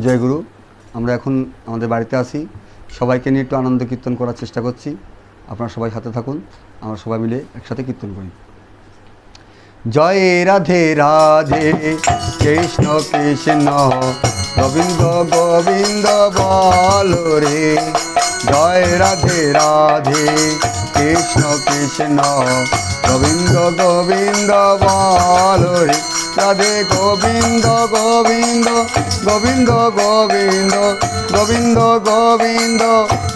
জয় গুরু আমরা এখন আমাদের বাড়িতে আসি সবাইকে নিয়ে একটু আনন্দ কীর্তন করার চেষ্টা করছি। আপনারা সবাই সাথে থাকুন, আমরা সবাই মিলে একসাথে কীর্তন করি। জয় রাধে রাধে, কৃষ্ণ কৃষ্ণ, গোবিন্দ গোবিন্দ বল রে। জয় রাধে রাধে, কৃষ্ণ কৃষ্ণ, গোবিন্দ গোবিন্দ বল রে। রাধে গোবিন্দ গোবিন্দ গোবিন্দ গোবিন্দ গোবিন্দ গোবিন্দ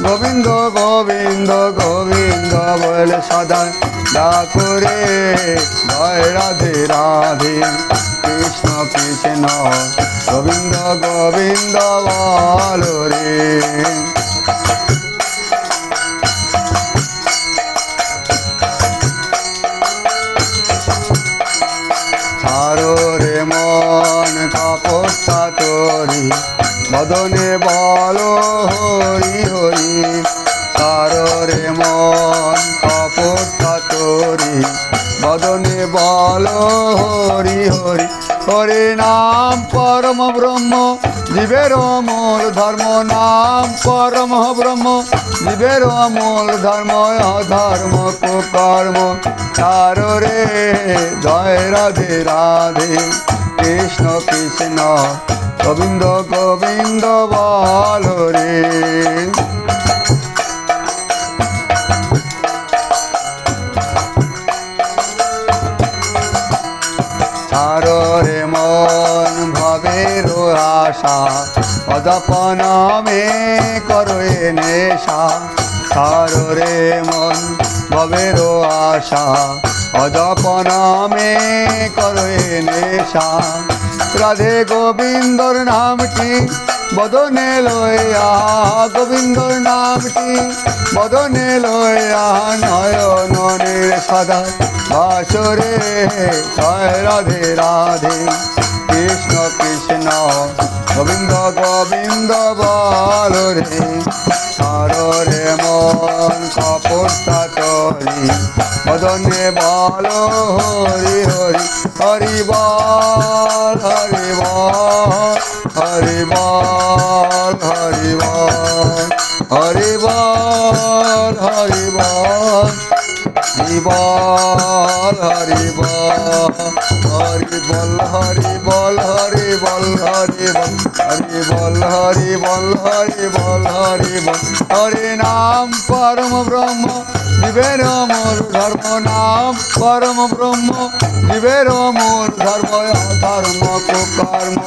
গোবিন্দ গোবিন্দ গোবিন্দ বলে সদা ডাকরে জয় রাধে রাধে, কৃষ্ণ কৃষ্ণ, গোবিন্দ গোবিন্দ বল রে। বদনে বলো হরি হরি ছাড়ো রে মন কাপড়টা তোরি বদনে বলো হরি হরি হরি নাম পরম ব্রহ্ম জীবের মূল ধর্ম নাম পরম ব্রহ্ম। জীবের মূল ধর্ম ধর্ম কুকর্ম তার রে জয় রাধে রাধে, কৃষ্ণ কৃষ্ণ। গোবিন্দ গোবিন্দ বল রে। রে মন ভবের আশা অদপনামে করো এ নেশা। রে মন ভবের আশা অদপনামে করো এ নেশা। রাধে গোবিন্দর নামটি, বদনে লয়া গোবিন্দর নামটি, বদনে লয়া নয়নের সদা। বাসরে জয় রাধে রাধে, কৃষ্ণ কৃষ্ণ, গোবিন্দ গোবিন্দ বল রে। মন কপটা তরি বদনে বল হরি হরি হরি বল হরি হরি বল হরি বল হরি বল হরি বল হরি বল হরি হরি নাম পরম ব্রহ্ম, জীবের মূল ধর্ম নাম পরম ব্রহ্ম, জীবের মূল ধর্ম ধর্ম কুকর্ম।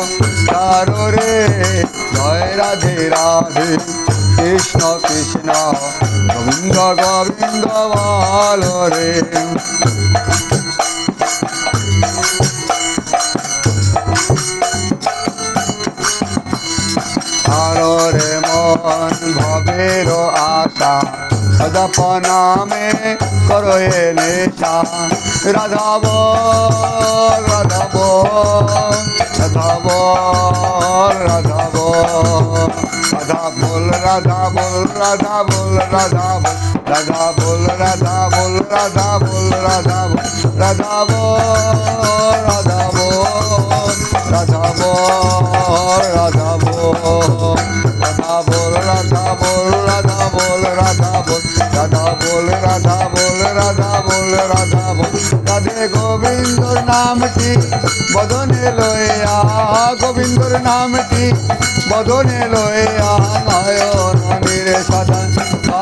তার রে, জয় রাধে রাধে। কৃষ্ণ কৃষ্ণ, গোবিন্দ গোবিন্দ বল রে। রে মন ভবের আশা সদপনামে করো এ নেশা। রাধাব রাধাব রাধা বল রাধা বল রাধা বল রাধা রাধা বল রাধা বল রাধা বল রাধা বল রাধা বল রাধা বল রাধা বল রাধা বল রাধা বল রাধা বল রাধা বল রাধা বল রাধে গোবিন্দর নামটি বদনে লয়া গোবিন্দর নামটি বদনে লয়া নয়নের সদা